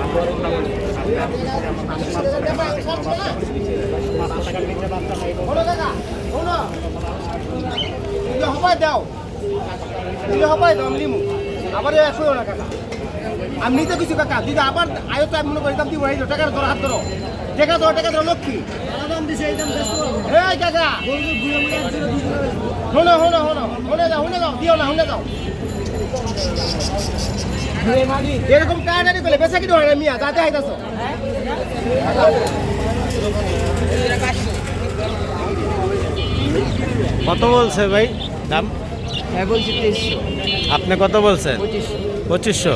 Agora o trabalho হবাই দাও দিলে হবাই দাও আমি নিমু আবার নিতে কিছু কাকা দিদি আবার আয়ো তো আমি মনে করি দাম দিব এই টাকা ধরো হাত ধরো টাকা ধরো টাকা ধরো লক্ষ্মী এই কাকা শোনো শোনো শোনো শুনে যাও শুনে যাও দিও না শুনে যাও এরকম কাটারি করলে বেচা কিনে হয় না মিয়া যাতে হাইতাছো কত বলছে ভাই দাম? হ্যাঁ বলছি আপনি কত বলছেন? পঁচিশশো।